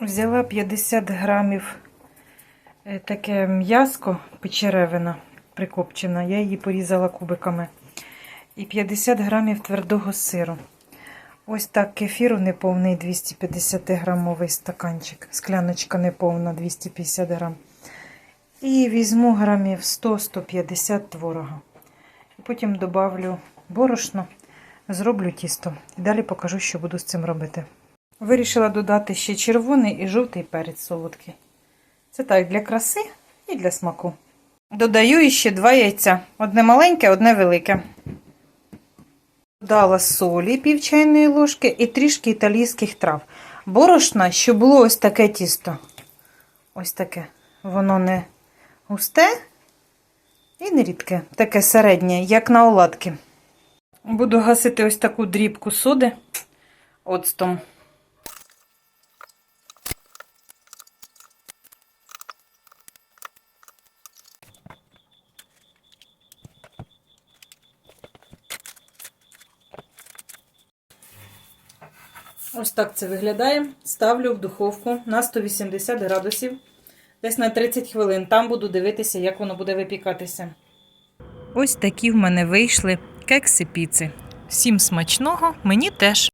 Взяла 50 грамів е, таке м'яско печеревина прикопчена. Я її порізала кубиками. І 50 грамів твердого сиру. Ось так кефіру неповний 250 грамовий стаканчик. Скляночка неповна 250 грам. І візьму грамів 100-150 творога. І потім добавлю борошно, зроблю тісто. І далі покажу, що буду з цим робити. Вирішила додати ще червоний і жовтий перець солодкий. Це так для краси і для смаку. Додаю ще два яйця. Одне маленьке, одне велике. Додала солі пів чайної ложки і трішки італійських трав. Борошна, щоб було ось таке тісто. Ось таке. Воно не густе і не рідке. Таке середнє, як на оладки. Буду гасити ось таку дрібку соди оцтом. Ось так це виглядає. Ставлю в духовку на 180 градусів, десь на 30 хвилин. Там буду дивитися, як воно буде випікатися. Ось такі в мене вийшли кекси піци. Всім смачного, мені теж.